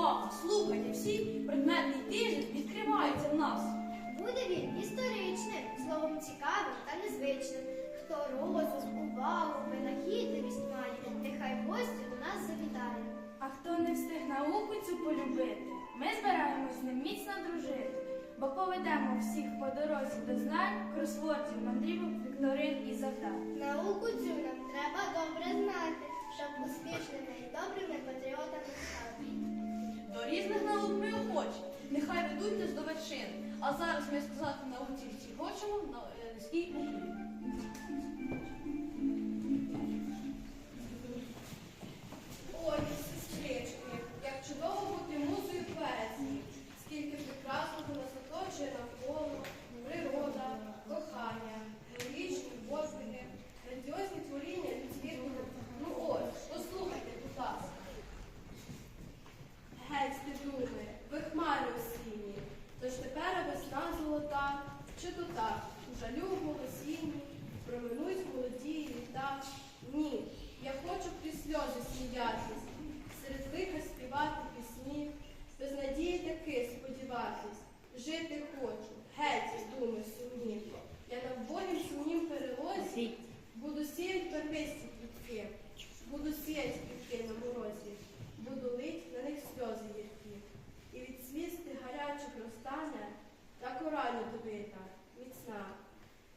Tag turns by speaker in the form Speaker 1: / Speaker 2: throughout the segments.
Speaker 1: Увага! Слухайте всі, предметний тиждень відкривається в нас.
Speaker 2: Буде він історичним, словом цікавим та незвичним. Хто розум, увагу, винахідливість має, нехай гості до нас завітає.
Speaker 3: А хто не встиг науку цю полюбити, ми збираємось з ним міцно дружити, бо поведемо всіх по дорозі до знань, кросвордів, мандрівок, вікторин і завдань.
Speaker 2: Науку цю нам треба добре знати, щоб успішними і добрими патріотами
Speaker 1: різних наук ми охочі. Нехай ведуть нас до вершин. А зараз ми сказати науці всі хочемо на е, низький уклін.
Speaker 4: Ой, сестрички, як чудово бути музою поезії, скільки прекрасного нас оточує навколо, природа, кохання, героїчні подвиги, грандіозні творіння людських рук. Ну ось, послухайте, будь ласка. Геть ти думи, ви хмари осінні, тож тепер весна золота, чи то так, у жалю голосінні, проминуть молоді літа. Ні, я хочу крізь сльози сміятись, серед лиха співати пісні, без надії таки сподіватись, жити хочу, геть із думи сумні. Я на вбогім сумнім перелозі буду сіять первисті квітки, буду сіять квітки на морозі, буду лить на них сльози гіркі. І від сліз тих гарячих розтане та коралю добита, міцна.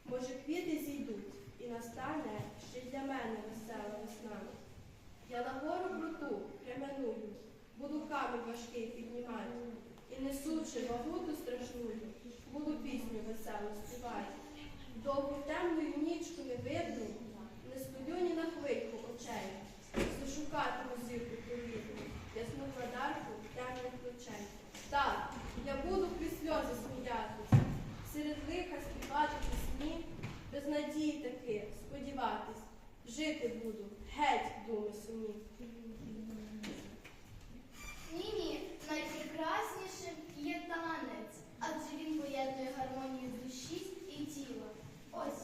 Speaker 4: Може, квіти зійдуть, і настане ще й для мене весела весна. Я на гору круту кременую, буду камінь важкий піднімати, і несучи вагуту страшную, буду пісню веселу співати. Довгу темною нічку не видну, не студю на хвильку очей, зашукатиму зірку провідну, ясну владарку темних плечей. Так, я буду крізь сльози сміятись, серед лиха співати пісні, без надії таки сподіватись, жити буду, геть думи сумні.
Speaker 2: Ні, ні, найпрекраснішим є танець, адже він поєднує гармонію душі і тіла. Ось,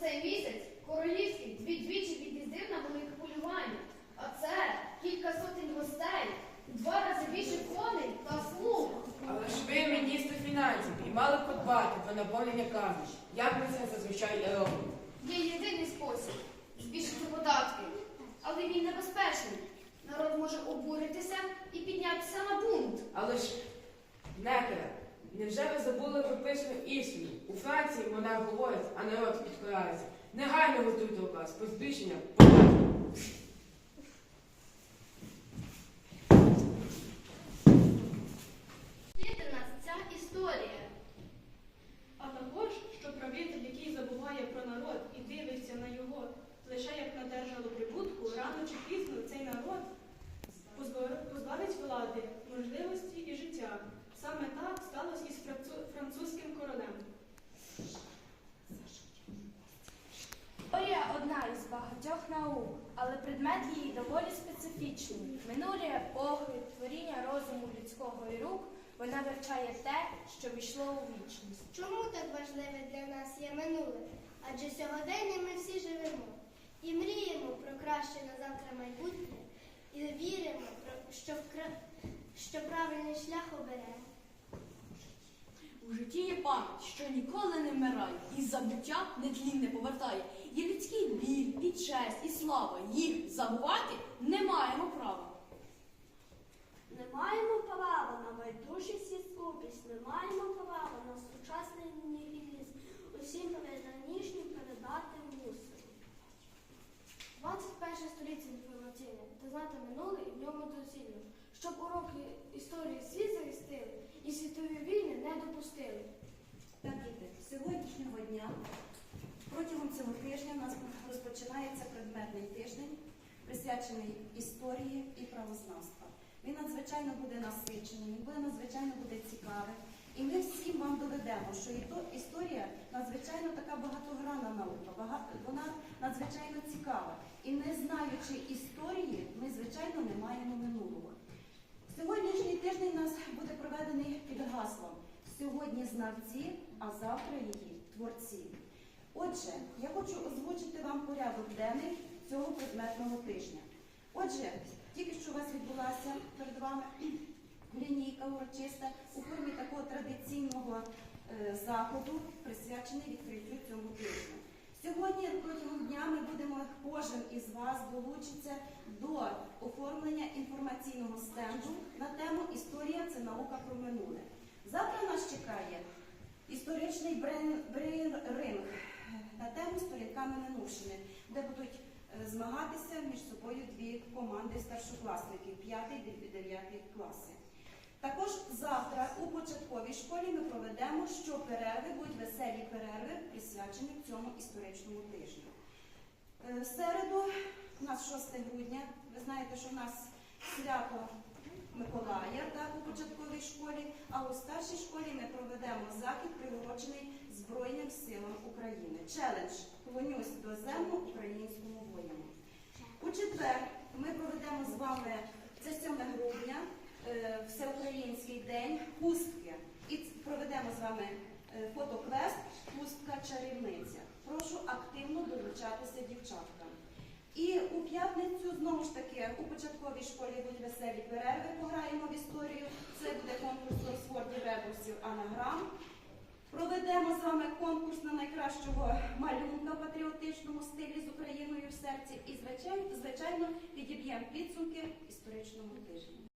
Speaker 2: цей місяць королівський дві-двічі від'їздив на велике полювання. А це кілька сотень гостей, два рази більше коней та слуг.
Speaker 5: Але ж ви міністр фінансів і мали б подбати про наповнення казни. Як ми це зазвичай робимо?
Speaker 2: Є єдиний спосіб збільшити податки, але він небезпечний. Народ може обуритися і піднятися на бунт.
Speaker 5: Але ж, невже ви забули прописану істину? У Франції монарх говорить, а народ підкорається. Негайно готуйте указ про збільшення податків.
Speaker 2: Вчити нас ця історія.
Speaker 6: А також, що правитель, який забуває про народ і дивиться на його лише як на державу прибутку, рано чи пізно цей народ позбав- позбавить влади, можливості і життя. Саме так сталося із францу- французьким королем.
Speaker 3: Історія одна із багатьох наук, але предмет її доволі специфічний. Минулі епохи, творіння розуму людського і рук, вона вивчає те, що війшло у вічність.
Speaker 7: Чому так важливе для нас є минуле? Адже сьогодення ми всі живемо і мріємо про краще на завтра майбутнє, і віримо, що, вкра- що правильний шлях оберемо.
Speaker 1: У житті є пам'ять, що ніколи не вмирає, і забуття нетлінне повертає. Є людський біль, і честь, і слава. Їх забувати не маємо права.
Speaker 8: Не маємо права на байдужість і скупість, не маємо права на сучасний нігілізм. Усім переданішнім передати мусимо.
Speaker 7: 21 століття інформаційне, та знати минуле і в ньому доцільно, щоб уроки історії світ захистили і світові війни не допустили.
Speaker 9: Так, діти, сьогоднішнього дня протягом цього тижня у нас розпочинається предметний тиждень, присвячений історії і правознавства. Він надзвичайно буде насичений, він буде надзвичайно буде цікавий. І ми всім вам доведемо, що історія надзвичайно така багатогранна наука, багато, вона надзвичайно цікава. І не знаючи історії, ми, звичайно, не маємо минулого. Сьогоднішній тиждень у нас буде проведений під гаслом Сьогодні знавці, а завтра її творці. Отже, я хочу озвучити вам порядок денний цього предметного тижня. Отже, тільки що у вас відбулася перед вами лінійка урочиста у формі такого традиційного е, заходу, присвячений відкриттю цього тижня. Сьогодні протягом дня ми будемо, кожен із вас долучиться до оформлення інформаційного стенду на тему Історія це наука про минуле. Завтра нас чекає історичний брейн- брейн-ринг на тему сторінками минувшини, де будуть е, змагатися між собою дві команди старшокласників 5 і 9 класи. Також завтра у початковій школі ми проведемо щоперерви, будуть веселі перерви, присвячені цьому історичному тижню. Е, В середу, у нас 6 грудня, ви знаєте, що в нас свято Миколая так, у початковій школі, а у старшій школі ми проведемо захід, приурочений Збройним силам України. Челендж Клонюсь до землю українському воїну. У четвер ми проведемо з вами, це 7 грудня, е, Всеукраїнський день хустки. І проведемо з вами е, фотоквест Хустка чарівниця. Прошу активно долучатися дівчаткам. І у п'ятницю знову ж таки у початковій школі будуть веселі перерви, пограємо в історію. Це буде конкурс Оксфорді ребусів анаграм. Проведемо з вами конкурс на найкращого малюнка в патріотичному стилі з Україною в серці. І звичайно, відіб'ємо підсумки історичному тижню.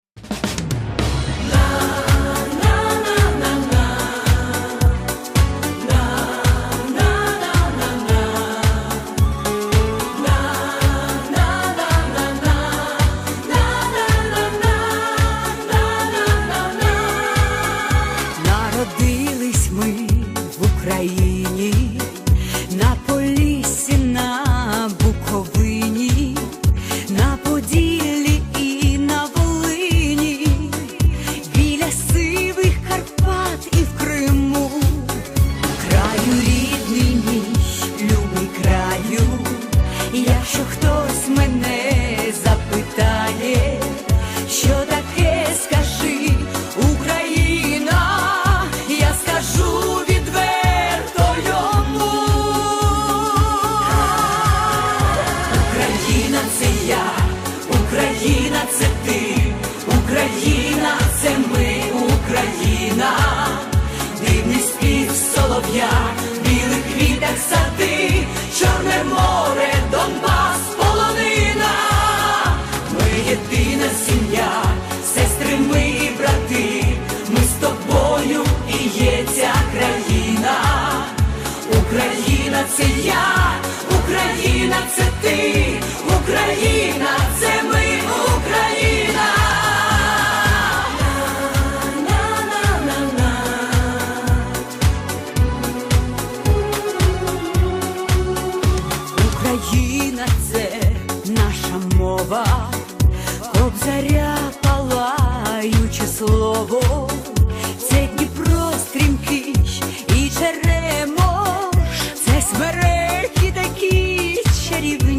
Speaker 10: Ready.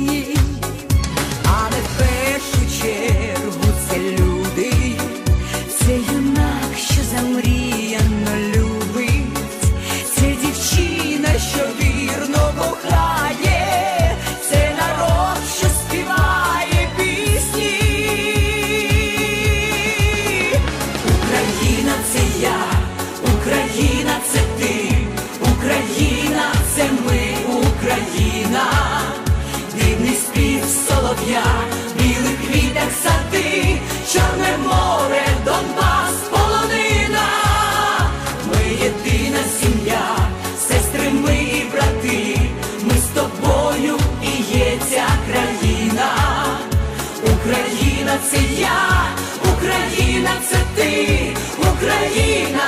Speaker 10: Україна